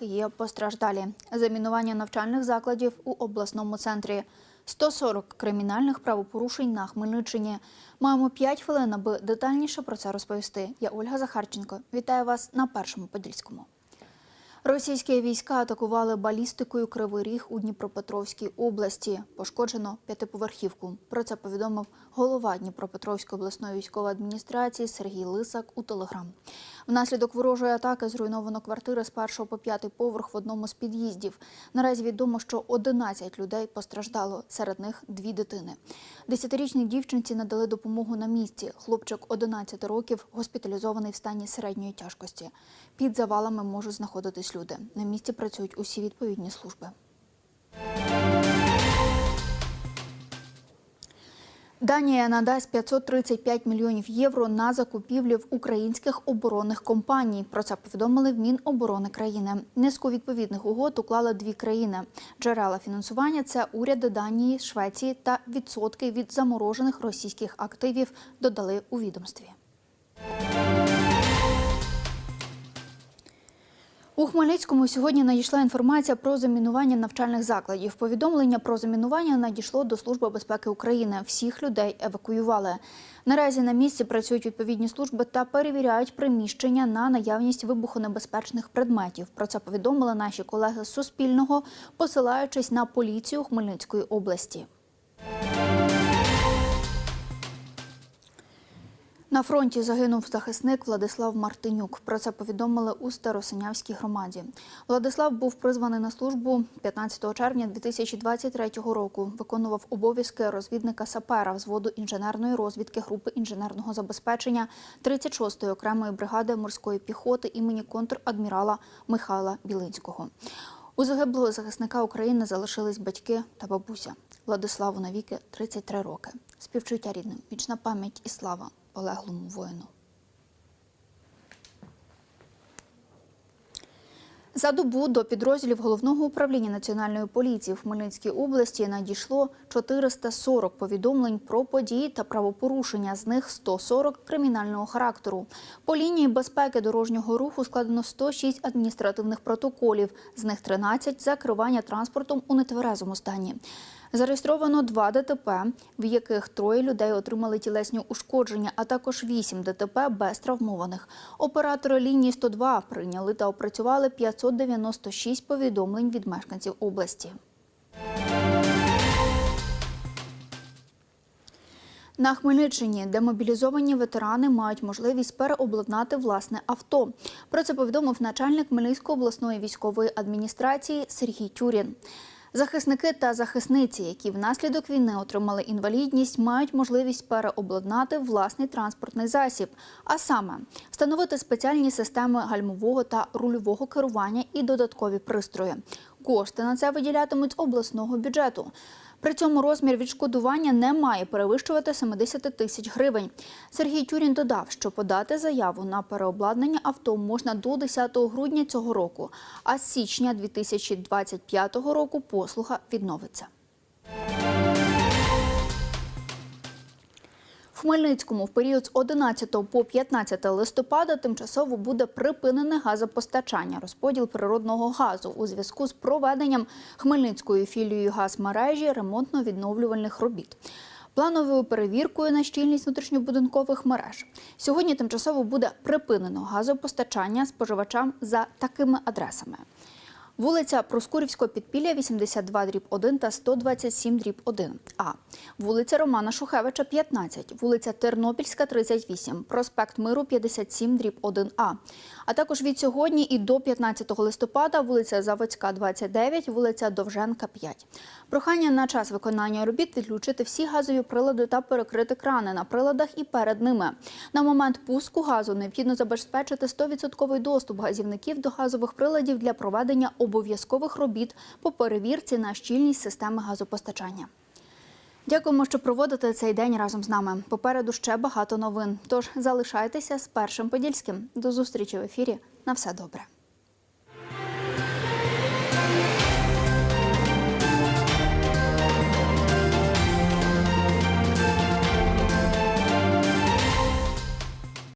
Є постраждалі замінування навчальних закладів у обласному центрі. 140 кримінальних правопорушень на Хмельниччині. Маємо 5 хвилин, аби детальніше про це розповісти. Я Ольга Захарченко. Вітаю вас на першому подільському. Російські війська атакували балістикою Кривий Ріг у Дніпропетровській області. Пошкоджено п'ятиповерхівку. Про це повідомив голова Дніпропетровської обласної військової адміністрації Сергій Лисак у Телеграм. Внаслідок ворожої атаки зруйновано квартири з першого по п'ятий поверх в одному з під'їздів. Наразі відомо, що 11 людей постраждало, серед них дві дитини. Десятирічній дівчинці надали допомогу на місці. Хлопчик 11 років госпіталізований в стані середньої тяжкості. Під завалами можуть знаходитись люди. На місці працюють усі відповідні служби. Данія надасть 535 мільйонів євро на закупівлі в українських оборонних компаній. Про це повідомили в Міноборони країни. Низку відповідних угод уклали дві країни. Джерела фінансування це уряди Данії, Швеції та відсотки від заморожених російських активів. Додали у відомстві. У Хмельницькому сьогодні надійшла інформація про замінування навчальних закладів. Повідомлення про замінування надійшло до Служби безпеки України. Всіх людей евакуювали. Наразі на місці працюють відповідні служби та перевіряють приміщення на наявність вибухонебезпечних предметів. Про це повідомили наші колеги з Суспільного, посилаючись на поліцію Хмельницької області. На фронті загинув захисник Владислав Мартинюк. Про це повідомили у Старосинявській громаді. Владислав був призваний на службу 15 червня 2023 року. Виконував обов'язки розвідника сапера взводу інженерної розвідки групи інженерного забезпечення 36-ї окремої бригади морської піхоти імені контрадмірала Михайла Білинського. У загиблого захисника України залишились батьки та бабуся. Владиславу навіки 33 роки. Співчуття рідним, вічна пам'ять і слава полеглому воїну. За добу до підрозділів головного управління національної поліції в Хмельницькій області надійшло 440 повідомлень про події та правопорушення. З них 140 кримінального характеру. По лінії безпеки дорожнього руху складено 106 адміністративних протоколів. З них 13 – за керування транспортом у нетверезому стані. Зареєстровано два ДТП, в яких троє людей отримали тілесні ушкодження, а також вісім ДТП без травмованих. Оператори лінії 102 прийняли та опрацювали 596 повідомлень від мешканців області. На Хмельниччині демобілізовані ветерани мають можливість переобладнати власне авто. Про це повідомив начальник Хмельницької обласної військової адміністрації Сергій Тюрін. Захисники та захисниці, які внаслідок війни отримали інвалідність, мають можливість переобладнати власний транспортний засіб, а саме встановити спеціальні системи гальмового та рульового керування і додаткові пристрої. Кошти на це виділятимуть обласного бюджету. При цьому розмір відшкодування не має перевищувати 70 тисяч гривень. Сергій Тюрін додав, що подати заяву на переобладнання авто можна до 10 грудня цього року, а з січня 2025 року послуга відновиться. Хмельницькому в період з 11 по 15 листопада тимчасово буде припинене газопостачання, розподіл природного газу у зв'язку з проведенням Хмельницькою філією газмережі ремонтно-відновлювальних робіт. Плановою перевіркою на щільність внутрішньобудинкових мереж сьогодні тимчасово буде припинено газопостачання споживачам за такими адресами. Вулиця Проскурівського підпілля 82 дріб 1 та 127 дріб 1 А. Вулиця Романа Шухевича 15, вулиця Тернопільська 38, проспект Миру 57 дріб 1 А. А також від сьогодні і до 15 листопада вулиця Заводська 29, вулиця Довженка 5. Прохання на час виконання робіт відключити всі газові прилади та перекрити крани на приладах і перед ними. На момент пуску газу необхідно забезпечити 100% доступ газівників до газових приладів для проведення обов'язкових робіт по перевірці на щільність системи газопостачання. Дякуємо, що проводите цей день разом з нами. Попереду ще багато новин. Тож залишайтеся з першим подільським. До зустрічі в ефірі. На все добре.